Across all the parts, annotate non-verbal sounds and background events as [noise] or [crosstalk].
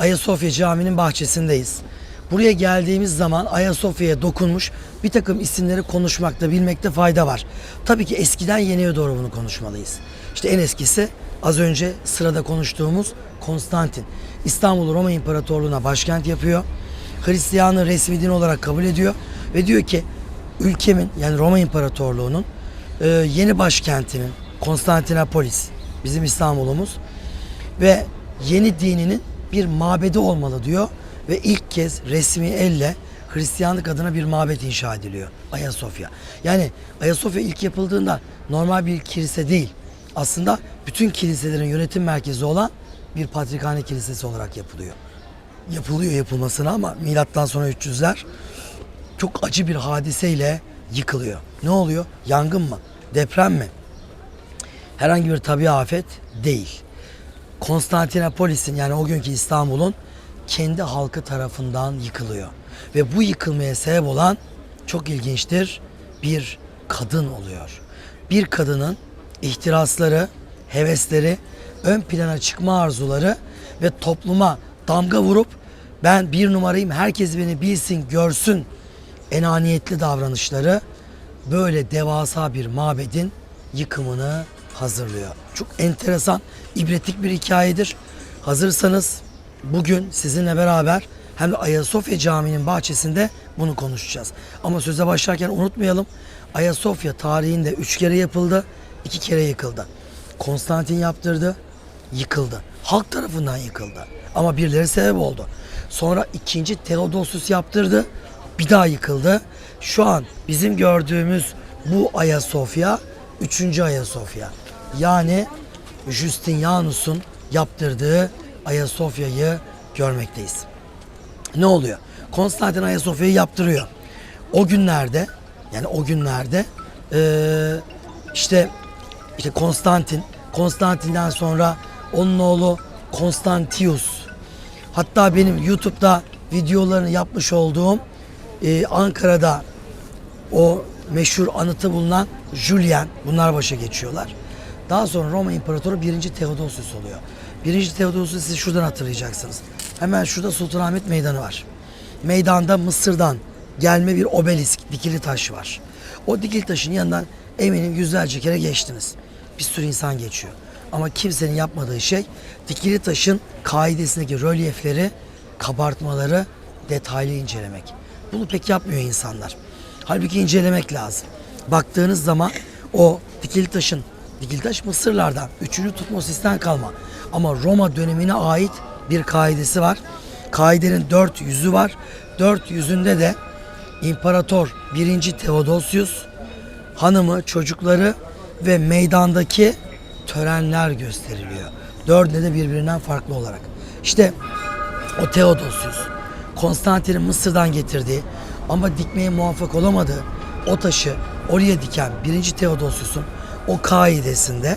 Ayasofya Camii'nin bahçesindeyiz. Buraya geldiğimiz zaman Ayasofya'ya dokunmuş bir takım isimleri konuşmakta, bilmekte fayda var. Tabii ki eskiden yeniye doğru bunu konuşmalıyız. İşte en eskisi az önce sırada konuştuğumuz Konstantin. İstanbul'u Roma İmparatorluğu'na başkent yapıyor. Hristiyanı resmi din olarak kabul ediyor ve diyor ki ülkemin yani Roma İmparatorluğu'nun e, yeni başkentinin Konstantinopolis bizim İstanbul'umuz ve yeni dininin bir mabedi olmalı diyor ve ilk kez resmi elle Hristiyanlık adına bir mabet inşa ediliyor Ayasofya. Yani Ayasofya ilk yapıldığında normal bir kilise değil. Aslında bütün kiliselerin yönetim merkezi olan bir patrikhane kilisesi olarak yapılıyor. Yapılıyor yapılmasına ama milattan sonra 300'ler çok acı bir hadiseyle yıkılıyor. Ne oluyor? Yangın mı? Deprem mi? Herhangi bir tabi afet değil. Konstantinopolis'in yani o günkü İstanbul'un kendi halkı tarafından yıkılıyor. Ve bu yıkılmaya sebep olan çok ilginçtir bir kadın oluyor. Bir kadının ihtirasları, hevesleri, ön plana çıkma arzuları ve topluma damga vurup ben bir numarayım herkes beni bilsin görsün enaniyetli davranışları böyle devasa bir mabedin yıkımını hazırlıyor. Çok enteresan, ibretlik bir hikayedir. Hazırsanız bugün sizinle beraber hem de Ayasofya Camii'nin bahçesinde bunu konuşacağız. Ama söze başlarken unutmayalım. Ayasofya tarihinde üç kere yapıldı, iki kere yıkıldı. Konstantin yaptırdı, yıkıldı. Halk tarafından yıkıldı. Ama birileri sebep oldu. Sonra ikinci Theodosius yaptırdı, bir daha yıkıldı. Şu an bizim gördüğümüz bu Ayasofya üçüncü Ayasofya. Yani Justinianus'un yaptırdığı Ayasofya'yı görmekteyiz. Ne oluyor? Konstantin Ayasofya'yı yaptırıyor. O günlerde yani o günlerde eee, işte işte Konstantin, Konstantin'den sonra onun oğlu Konstantius. Hatta benim YouTube'da videolarını yapmış olduğum eee, Ankara'da o meşhur anıtı bulunan Julian bunlar başa geçiyorlar. Daha sonra Roma İmparatoru 1. Theodosius oluyor. 1. Theodosius siz şuradan hatırlayacaksınız. Hemen şurada Sultanahmet Meydanı var. Meydanda Mısır'dan gelme bir obelisk, dikili taş var. O dikili taşın yanından eminim yüzlerce kere geçtiniz. Bir sürü insan geçiyor. Ama kimsenin yapmadığı şey dikili taşın kaidesindeki rölyefleri, kabartmaları detaylı incelemek. Bunu pek yapmıyor insanlar. Halbuki incelemek lazım. Baktığınız zaman o dikili taşın, dikili taş Mısırlardan, 3. Tutmosis'ten kalma. Ama Roma dönemine ait bir kaidesi var. Kaidenin dört yüzü var. Dört yüzünde de İmparator 1. Theodosius, hanımı, çocukları ve meydandaki törenler gösteriliyor. Dördünde de birbirinden farklı olarak. İşte o Theodosius, Konstantin'in Mısır'dan getirdiği ama dikmeye muvaffak olamadığı o taşı oraya diken 1. Theodosius'un o kaidesinde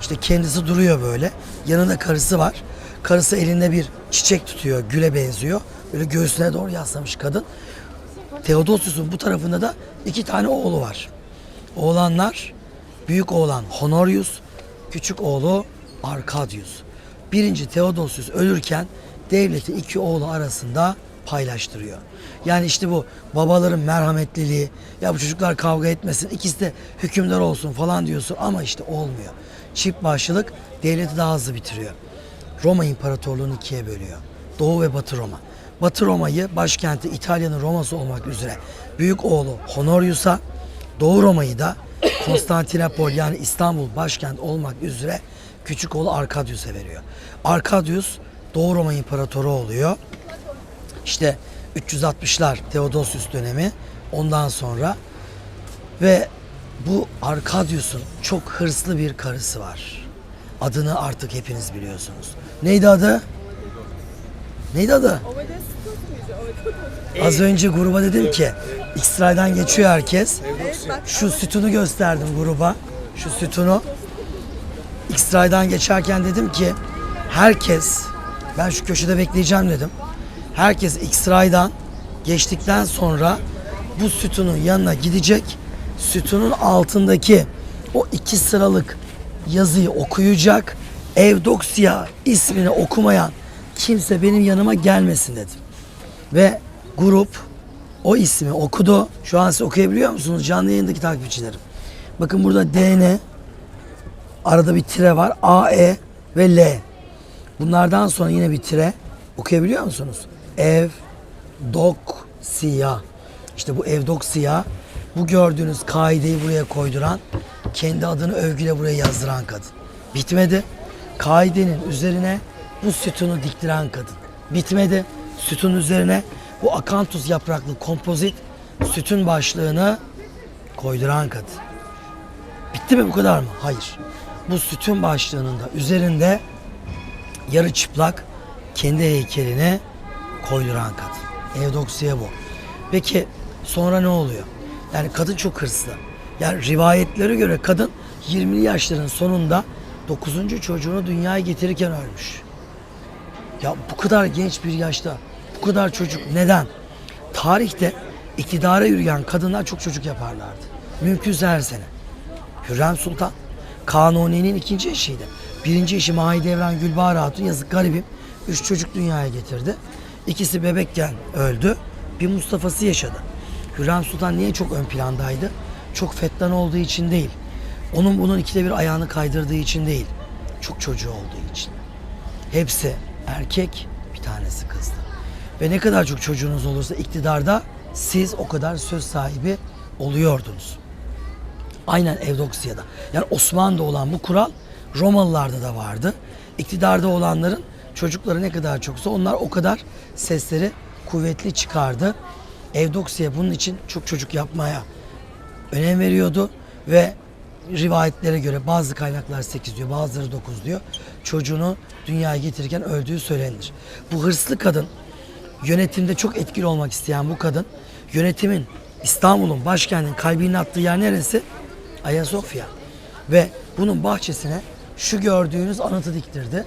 işte kendisi duruyor böyle. Yanında karısı var. Karısı elinde bir çiçek tutuyor, güle benziyor. Böyle göğsüne doğru yaslamış kadın. Theodosius'un bu tarafında da iki tane oğlu var. Oğlanlar büyük oğlan Honorius, küçük oğlu Arkadius. Birinci Theodosius ölürken devleti iki oğlu arasında paylaştırıyor. Yani işte bu babaların merhametliliği, ya bu çocuklar kavga etmesin, ikisi de hükümdar olsun falan diyorsun ama işte olmuyor. Çift başlılık devleti daha hızlı bitiriyor. Roma İmparatorluğu'nu ikiye bölüyor. Doğu ve Batı Roma. Batı Roma'yı başkenti İtalya'nın Roma'sı olmak üzere büyük oğlu Honorius'a, Doğu Roma'yı da [coughs] Konstantinopol yani İstanbul başkent olmak üzere küçük oğlu Arkadius'a veriyor. Arkadius Doğu Roma İmparatoru oluyor. İşte 360'lar Theodosius dönemi ondan sonra ve bu Arkadius'un çok hırslı bir karısı var. Adını artık hepiniz biliyorsunuz. Neydi adı? Neydi adı? Az önce gruba dedim ki X-Ray'dan geçiyor herkes. Şu sütunu gösterdim gruba. Şu sütunu. X-Ray'dan geçerken dedim ki herkes ben şu köşede bekleyeceğim dedim. Herkes X-Ray'dan geçtikten sonra bu sütunun yanına gidecek. Sütunun altındaki o iki sıralık yazıyı okuyacak. Evdoksya ismini okumayan kimse benim yanıma gelmesin dedim. Ve grup o ismi okudu. Şu an siz okuyabiliyor musunuz? Canlı yayındaki takipçilerim. Bakın burada DN, arada bir tire var. AE ve L. Bunlardan sonra yine bir tire. Okuyabiliyor musunuz? Ev, dok, siyah. İşte bu evdok siyah. Bu gördüğünüz kaideyi buraya koyduran, kendi adını övgüyle buraya yazdıran kadın. Bitmedi. Kaidenin üzerine bu sütunu diktiren kadın. Bitmedi. Sütun üzerine bu akantus yapraklı kompozit sütun başlığını koyduran kadın. Bitti mi bu kadar mı? Hayır. Bu sütun başlığının da üzerinde yarı çıplak kendi heykelini koyduran kadın. Evdoksiye bu. Peki sonra ne oluyor? Yani kadın çok hırslı. Yani rivayetlere göre kadın 20'li yaşların sonunda 9. çocuğunu dünyaya getirirken ölmüş. Ya bu kadar genç bir yaşta bu kadar çocuk neden? Tarihte iktidara yürüyen kadınlar çok çocuk yaparlardı. Mümkünse her sene. Hürrem Sultan Kanuni'nin ikinci eşiydi. Birinci eşi Mahidevran Gülbahar Hatun yazık garibim. Üç çocuk dünyaya getirdi. İkisi bebekken öldü. Bir Mustafa'sı yaşadı. Hürrem Sultan niye çok ön plandaydı? Çok fettan olduğu için değil. Onun bunun ikide bir ayağını kaydırdığı için değil. Çok çocuğu olduğu için. Hepsi erkek, bir tanesi kızdı. Ve ne kadar çok çocuğunuz olursa iktidarda siz o kadar söz sahibi oluyordunuz. Aynen Evdoksiya'da. Yani Osmanlı'da olan bu kural Romalılarda da vardı. İktidarda olanların çocukları ne kadar çoksa onlar o kadar sesleri kuvvetli çıkardı. Evdoksiya bunun için çok çocuk yapmaya önem veriyordu ve rivayetlere göre bazı kaynaklar 8 diyor, bazıları 9 diyor. Çocuğunu dünyaya getirirken öldüğü söylenir. Bu hırslı kadın yönetimde çok etkili olmak isteyen bu kadın yönetimin İstanbul'un başkentinin kalbinin attığı yer neresi? Ayasofya. Ve bunun bahçesine şu gördüğünüz anıtı diktirdi.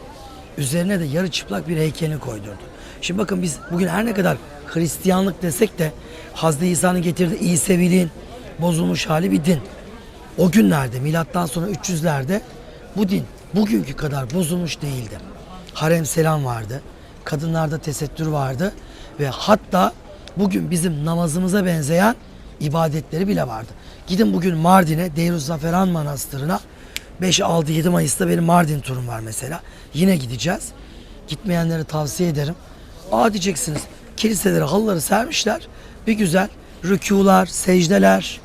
Üzerine de yarı çıplak bir heykelini koydurdu. Şimdi bakın biz bugün her ne kadar Hristiyanlık desek de Hazreti İsa'nın getirdiği İseviliğin bozulmuş hali bir din. O günlerde milattan sonra 300'lerde bu din bugünkü kadar bozulmuş değildi. Harem selam vardı. Kadınlarda tesettür vardı ve hatta bugün bizim namazımıza benzeyen ibadetleri bile vardı. Gidin bugün Mardin'e Deiruz Zaferan Manastırı'na 5, 6, 7 Mayıs'ta benim Mardin turum var mesela. Yine gideceğiz. Gitmeyenlere tavsiye ederim. Aa diyeceksiniz kiliselere halıları sermişler. Bir güzel rükular, secdeler,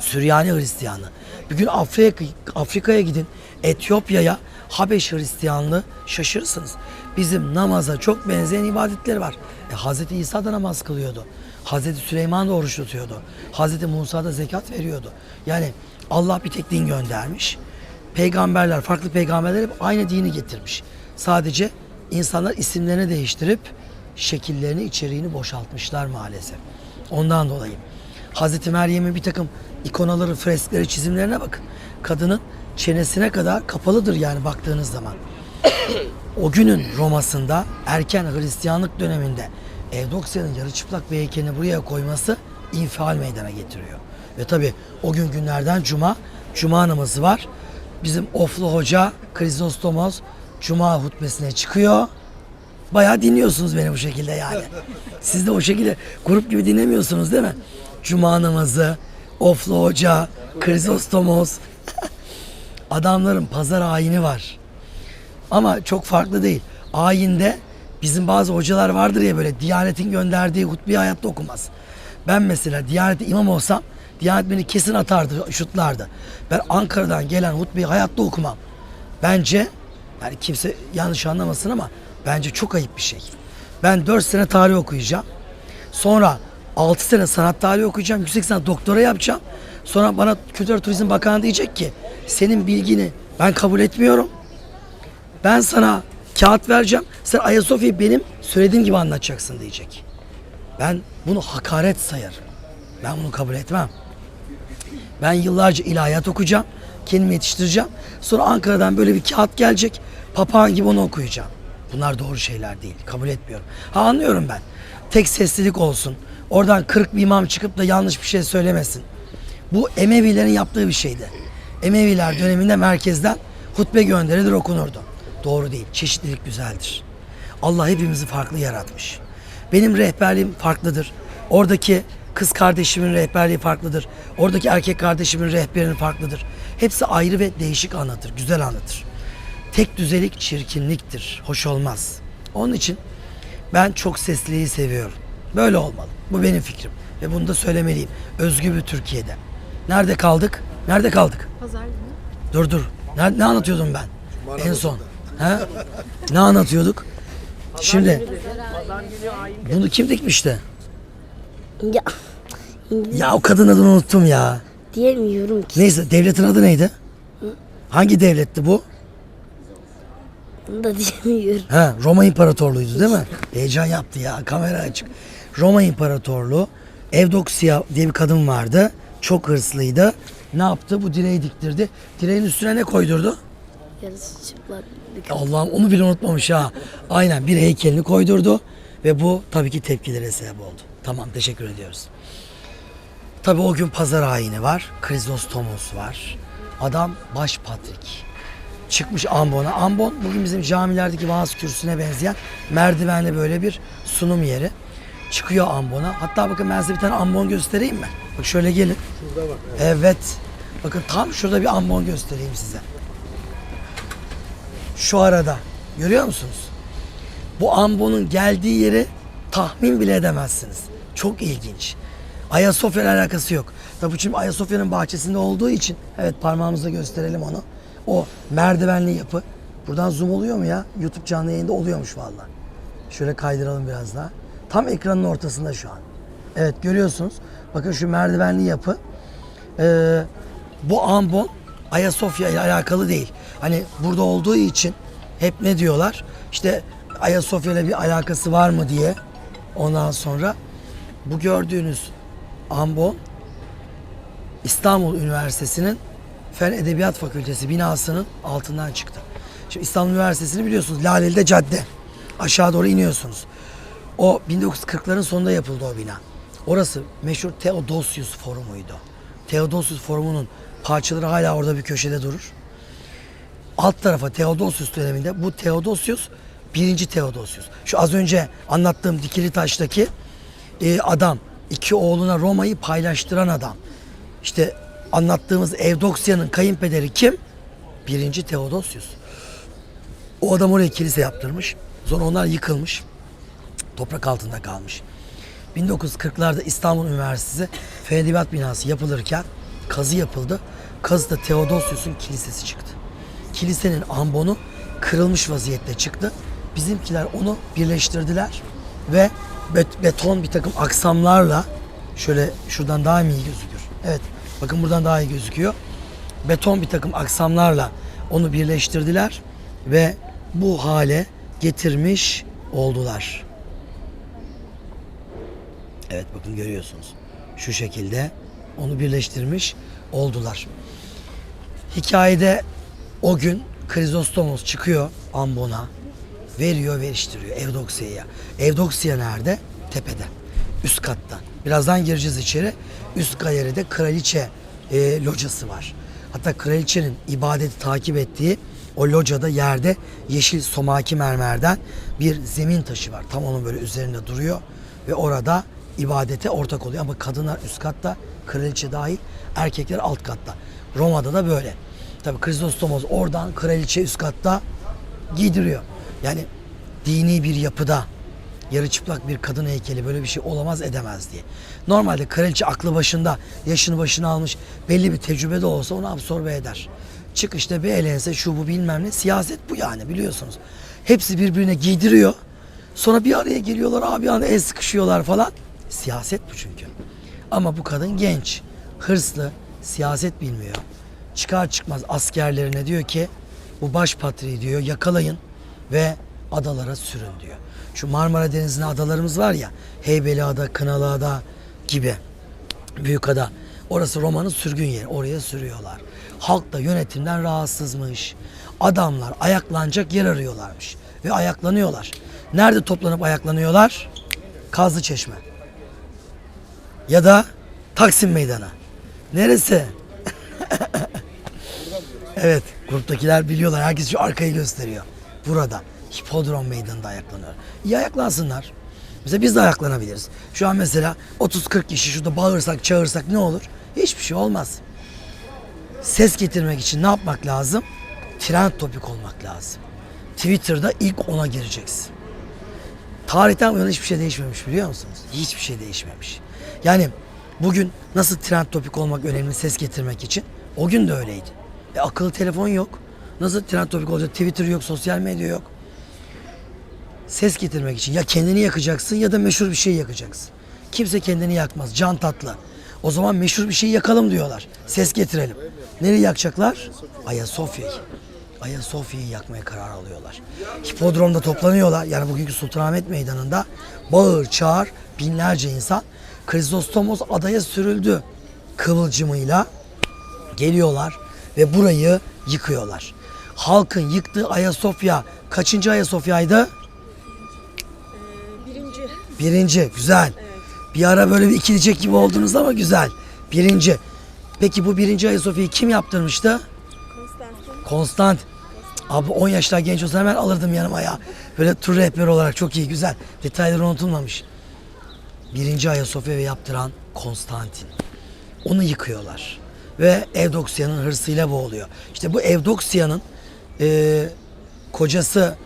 Süryani Hristiyanlığı. Bir gün Afrika, Afrika'ya gidin, Etiyopya'ya, Habeş Hristiyanlığı şaşırırsınız. Bizim namaza çok benzeyen ibadetleri var. E, Hazreti İsa da namaz kılıyordu. Hazreti Süleyman da oruç tutuyordu. Hazreti Musa da zekat veriyordu. Yani Allah bir tek din göndermiş. Peygamberler, farklı peygamberler hep aynı dini getirmiş. Sadece insanlar isimlerini değiştirip şekillerini, içeriğini boşaltmışlar maalesef. Ondan dolayı. Hazreti Meryem'in bir takım ikonaları, freskleri, çizimlerine bakın. Kadının çenesine kadar kapalıdır yani baktığınız zaman. o günün Roma'sında erken Hristiyanlık döneminde Evdoksiya'nın yarı çıplak bir heykelini buraya koyması infial meydana getiriyor. Ve tabi o gün günlerden cuma, cuma namazı var. Bizim Oflu Hoca Krizostomos cuma hutbesine çıkıyor. Bayağı dinliyorsunuz beni bu şekilde yani. [laughs] Siz de o şekilde grup gibi dinlemiyorsunuz değil mi? Cuma namazı, Oflu Hoca, Krizostomos. [laughs] Adamların pazar ayini var. Ama çok farklı değil. Ayinde bizim bazı hocalar vardır ya böyle Diyanet'in gönderdiği hutbeyi hayatta okumaz. Ben mesela Diyanet'te imam olsam Diyanet beni kesin atardı, şutlardı. Ben Ankara'dan gelen hutbeyi hayatta okumam. Bence yani kimse yanlış anlamasın ama bence çok ayıp bir şey. Ben 4 sene tarih okuyacağım. Sonra 6 sene sanat tarihi okuyacağım. Yüksek sanat doktora yapacağım. Sonra bana Kültür Turizm Bakanı diyecek ki senin bilgini ben kabul etmiyorum. Ben sana kağıt vereceğim. Sen Ayasofya'yı benim söylediğim gibi anlatacaksın diyecek. Ben bunu hakaret sayarım. Ben bunu kabul etmem. Ben yıllarca ilahiyat okuyacağım. Kendimi yetiştireceğim. Sonra Ankara'dan böyle bir kağıt gelecek. Papağan gibi onu okuyacağım. Bunlar doğru şeyler değil. Kabul etmiyorum. Ha anlıyorum ben. Tek seslilik olsun. Oradan 40 bir imam çıkıp da yanlış bir şey söylemesin. Bu Emevilerin yaptığı bir şeydi. Emeviler döneminde merkezden hutbe gönderilir okunurdu. Doğru değil. Çeşitlilik güzeldir. Allah hepimizi farklı yaratmış. Benim rehberliğim farklıdır. Oradaki kız kardeşimin rehberliği farklıdır. Oradaki erkek kardeşimin rehberinin farklıdır. Hepsi ayrı ve değişik anlatır, güzel anlatır. Tek düzelik çirkinliktir, hoş olmaz. Onun için ben çok sesliliği seviyorum. Böyle olmalı. Bu benim fikrim. Ve bunu da söylemeliyim. Özgür bir Türkiye'de. Nerede kaldık? Nerede kaldık? Pazar günü. Dur dur. Ne, ne anlatıyordum ben? En son. He? Ne anlatıyorduk? Şimdi bunu kim dikmişti? Ya Ya o kadın adını unuttum ya. diyemiyorum ki. Neyse devletin adı neydi? Hangi devletti bu? Bunu da [laughs] diyemiyorum. Ha, Roma İmparatorluğu'ydu değil mi? Heyecan yaptı ya kamera açık. Roma İmparatorluğu Evdoksiya diye bir kadın vardı. Çok hırslıydı. Ne yaptı? Bu direği diktirdi. Direğin üstüne ne koydurdu? Yarısı çıplak bir. Allah'ım onu bile unutmamış ha. Aynen bir heykelini koydurdu ve bu tabii ki tepkilere sebep oldu. Tamam teşekkür ediyoruz. Tabii o gün pazar ayini var. Krizostomos var. Adam baş patrik. Çıkmış ambona. Ambon bugün bizim camilerdeki vaaz kürsüsüne benzeyen merdivenli böyle bir sunum yeri. Çıkıyor ambona. Hatta bakın ben size bir tane ambon göstereyim mi? Bak şöyle gelin. Şurada bak. Evet. Bakın tam şurada bir ambon göstereyim size. Şu arada. Görüyor musunuz? Bu ambonun geldiği yeri tahmin bile edemezsiniz. Çok ilginç. Ayasofya ile alakası yok. Tabii şimdi Ayasofya'nın bahçesinde olduğu için evet parmağımızla gösterelim onu. O merdivenli yapı. Buradan zoom oluyor mu ya? YouTube canlı yayında oluyormuş vallahi. Şöyle kaydıralım biraz daha. Tam ekranın ortasında şu an. Evet görüyorsunuz. Bakın şu merdivenli yapı. Ee, bu ambon Ayasofya ile alakalı değil. Hani burada olduğu için hep ne diyorlar? İşte Ayasofya ile bir alakası var mı diye. Ondan sonra bu gördüğünüz ambon İstanbul Üniversitesi'nin Fen Edebiyat Fakültesi binasının altından çıktı. Şimdi İstanbul Üniversitesi'ni biliyorsunuz Laleli'de cadde. Aşağı doğru iniyorsunuz. O 1940'ların sonunda yapıldı o bina. Orası meşhur Theodosius Forumuydu. Theodosius Forumu'nun parçaları hala orada bir köşede durur. Alt tarafa Theodosius döneminde bu Theodosius birinci Theodosius. Şu az önce anlattığım dikili taştaki e, adam iki oğluna Roma'yı paylaştıran adam. İşte anlattığımız Evdoksiya'nın kayınpederi kim? Birinci Theodosius. O adam oraya kilise yaptırmış. Sonra onlar yıkılmış. Toprak altında kalmış. 1940'larda İstanbul Üniversitesi Fen binası yapılırken kazı yapıldı. Kazıda Theodosius'un kilisesi çıktı. Kilisenin ambonu kırılmış vaziyette çıktı. Bizimkiler onu birleştirdiler ve bet- beton bir takım aksamlarla şöyle şuradan daha mı iyi gözükür? Evet bakın buradan daha iyi gözüküyor. Beton bir takım aksamlarla onu birleştirdiler ve bu hale getirmiş oldular. Evet bakın görüyorsunuz. Şu şekilde onu birleştirmiş oldular. Hikayede o gün Krizostomos çıkıyor Ambon'a. Veriyor veriştiriyor Evdoksiya'ya. Evdoksiya nerede? Tepede. Üst katta. Birazdan gireceğiz içeri. Üst galeride kraliçe e, locası var. Hatta kraliçenin ibadeti takip ettiği o locada yerde yeşil somaki mermerden bir zemin taşı var. Tam onun böyle üzerinde duruyor ve orada ibadete ortak oluyor. Ama kadınlar üst katta, kraliçe dahil, erkekler alt katta. Roma'da da böyle. Tabi Kristostomos oradan kraliçe üst katta giydiriyor. Yani dini bir yapıda yarı çıplak bir kadın heykeli böyle bir şey olamaz edemez diye. Normalde kraliçe aklı başında, yaşını başına almış, belli bir tecrübe de olsa onu absorbe eder. Çıkışta bir elense şu bu bilmem ne siyaset bu yani biliyorsunuz. Hepsi birbirine giydiriyor. Sonra bir araya geliyorlar abi anda el sıkışıyorlar falan. Siyaset bu çünkü. Ama bu kadın genç, hırslı, siyaset bilmiyor. Çıkar çıkmaz askerlerine diyor ki bu baş patriği diyor yakalayın ve adalara sürün diyor. Şu Marmara Denizi'nde adalarımız var ya Heybeliada, Kınalıada gibi Büyükada. Orası Roma'nın sürgün yeri. Oraya sürüyorlar. Halk da yönetimden rahatsızmış. Adamlar ayaklanacak yer arıyorlarmış. Ve ayaklanıyorlar. Nerede toplanıp ayaklanıyorlar? Kazlı Çeşme. Ya da Taksim Meydanı. Neresi? [laughs] evet, gruptakiler biliyorlar. Herkes şu arkayı gösteriyor. Burada. Hipodrom meydanında ayaklanıyor. İyi ayaklansınlar. Mesela biz de ayaklanabiliriz. Şu an mesela 30-40 kişi şurada bağırsak çağırsak ne olur? Hiçbir şey olmaz. Ses getirmek için ne yapmak lazım? Trend topik olmak lazım. Twitter'da ilk ona gireceksin. Tarihten bu yana hiçbir şey değişmemiş biliyor musunuz? Hiçbir şey değişmemiş. Yani bugün nasıl trend topik olmak önemli ses getirmek için? O gün de öyleydi. E, akıllı telefon yok. Nasıl trend topik olacak? Twitter yok, sosyal medya yok. Ses getirmek için ya kendini yakacaksın ya da meşhur bir şey yakacaksın. Kimse kendini yakmaz. Can tatlı. O zaman meşhur bir şey yakalım diyorlar. Ses getirelim. Nereye yakacaklar? Ayasofya'yı. Ayasofya'yı yakmaya karar alıyorlar. Hipodromda toplanıyorlar. Yani bugünkü Sultanahmet Meydanı'nda bağır çağır binlerce insan. Krizostomos adaya sürüldü kıvılcımıyla geliyorlar ve burayı yıkıyorlar. Halkın yıktığı Ayasofya kaçıncı Ayasofya'ydı? Birinci. Birinci. Güzel. Bir ara böyle bir ikilecek gibi oldunuz ama güzel. Birinci. Peki bu birinci Ayasofya'yı kim yaptırmıştı? Konstantin. Konstant. Abi 10 yaşlar genç olsa hemen alırdım yanıma ya. Böyle tur rehberi olarak çok iyi güzel. Detayları unutulmamış. Birinci Ayasofya ve yaptıran Konstantin. Onu yıkıyorlar. Ve Evdoksiya'nın hırsıyla boğuluyor. İşte bu Evdoksiya'nın e, kocası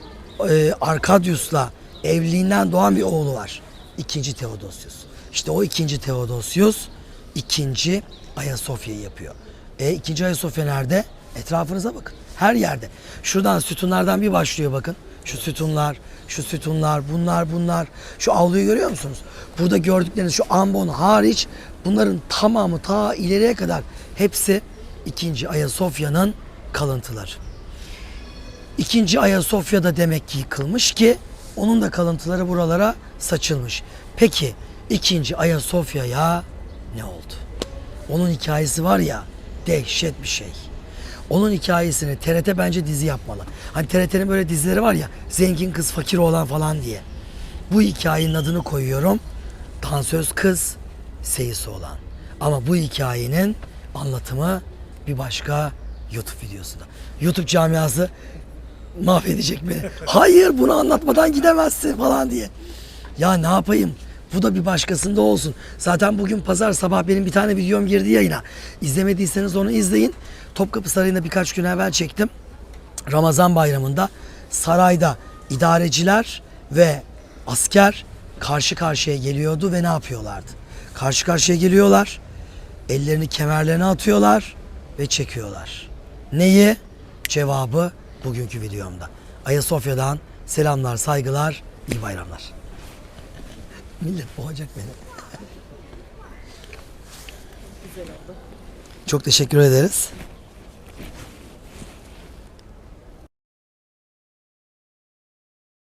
e, Arkadius'la evliliğinden doğan bir oğlu var. İkinci Theodosius. İşte o ikinci Theodosius ikinci Ayasofya'yı yapıyor. E ikinci Ayasofya nerede? Etrafınıza bakın. Her yerde. Şuradan sütunlardan bir başlıyor bakın. Şu sütunlar, şu sütunlar, bunlar, bunlar. Şu avluyu görüyor musunuz? Burada gördükleriniz şu ambon hariç bunların tamamı ta ileriye kadar hepsi ikinci Ayasofya'nın kalıntıları. İkinci Ayasofya'da demek ki yıkılmış ki onun da kalıntıları buralara saçılmış. Peki ikinci Ayasofya'ya ne oldu? Onun hikayesi var ya dehşet bir şey. Onun hikayesini TRT bence dizi yapmalı. Hani TRT'nin böyle dizileri var ya zengin kız fakir olan falan diye. Bu hikayenin adını koyuyorum. Dansöz kız seyisi olan. Ama bu hikayenin anlatımı bir başka YouTube videosunda. YouTube camiası mahvedecek beni. Hayır bunu anlatmadan gidemezsin falan diye. Ya ne yapayım? Bu da bir başkasında olsun. Zaten bugün pazar sabah benim bir tane videom girdi yayına. İzlemediyseniz onu izleyin. Topkapı Sarayı'nda birkaç gün evvel çektim. Ramazan bayramında sarayda idareciler ve asker karşı karşıya geliyordu ve ne yapıyorlardı? Karşı karşıya geliyorlar. Ellerini kemerlerine atıyorlar ve çekiyorlar. Neyi? Cevabı bugünkü videomda. Ayasofya'dan selamlar, saygılar, iyi bayramlar. Millet boğacak beni. Güzel oldu. Çok teşekkür ederiz.